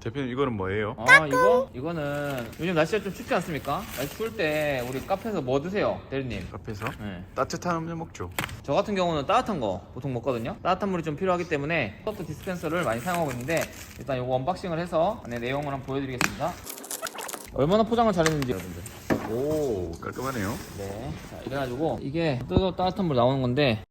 대표님 이거는 뭐예요? 아 이거? 이거는 요즘 날씨가 좀 춥지 않습니까? 날씨 추울 때 우리 카페에서 뭐 드세요 대리님? 카페에서 네. 따뜻한 음료 먹죠. 저 같은 경우는 따뜻한 거 보통 먹거든요 따뜻한 물이 좀 필요하기 때문에 소프트 디스펜서를 많이 사용하고 있는데 일단 이거 언박싱을 해서 안에 내용을 한번 보여드리겠습니다 얼마나 포장을 잘했는지 여러분들 오 깔끔하네요. 네. 자, 이래가지고 이게 뜨거 따뜻한 물 나오는 건데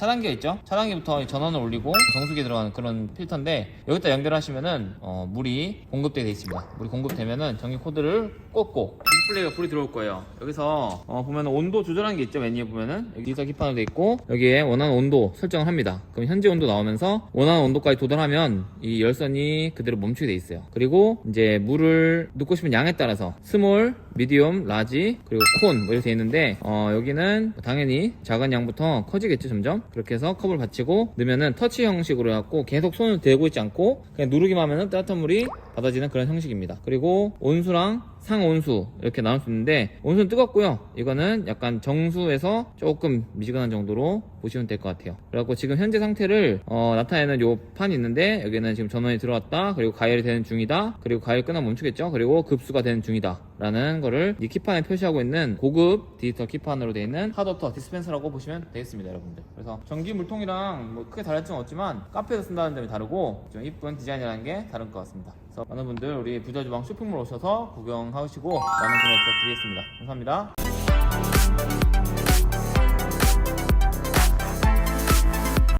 차단기가 있죠? 차단기부터 전원을 올리고 정수기에 들어가는 그런 필터인데 여기다 연결하시면은 어, 물이 공급되게 돼 있습니다. 물이 공급되면은 전기 코드를 꽂고 디스플레이가 불이 들어올 거예요. 여기서 어, 보면 온도 조절하는 게 있죠? 메뉴에 보면은 여기 디지털 키판으로 돼 있고 여기에 원하는 온도 설정을 합니다. 그럼 현재 온도 나오면서 원하는 온도까지 도달하면 이 열선이 그대로 멈추게 돼 있어요. 그리고 이제 물을 넣고 싶은 양에 따라서 스몰, 미디움, 라지 그리고 콘뭐 이렇게 돼 있는데 어, 여기는 당연히 작은 양부터 커지겠죠 점점 그렇게 해서 컵을 받치고 넣으면은 터치 형식으로 해갖고 계속 손을 대고 있지 않고 그냥 누르기만 하면은 따뜻한 물이 받아지는 그런 형식입니다. 그리고 온수랑 상온수 이렇게 나눌 수 있는데 온수는 뜨겁고요. 이거는 약간 정수에서 조금 미지근한 정도로 보시면 될 것 같아요. 그래갖고 지금 현재 상태를 어, 나타내는 요 판이 있는데 여기는 지금 전원이 들어왔다. 그리고 가열이 되는 중이다. 그리고 가열 끝나면 멈추겠죠? 그리고 급수가 되는 중이다 라는 거를 이 키판에 표시하고 있는 고급 디지털 키판으로 되어 있는 하드워터 디스펜서라고 보시면 되겠습니다 여러분들. 그래서 전기 물통이랑 뭐 크게 다를 점은 없지만 카페에서 쓴다는 점이 다르고 좀 이쁜 디자인이라는 게 다른 것 같습니다 그래서 많은 분들 우리 부자주방 쇼핑몰 오셔서 구경하시고 많은 구매 부탁드리겠습니다. 감사합니다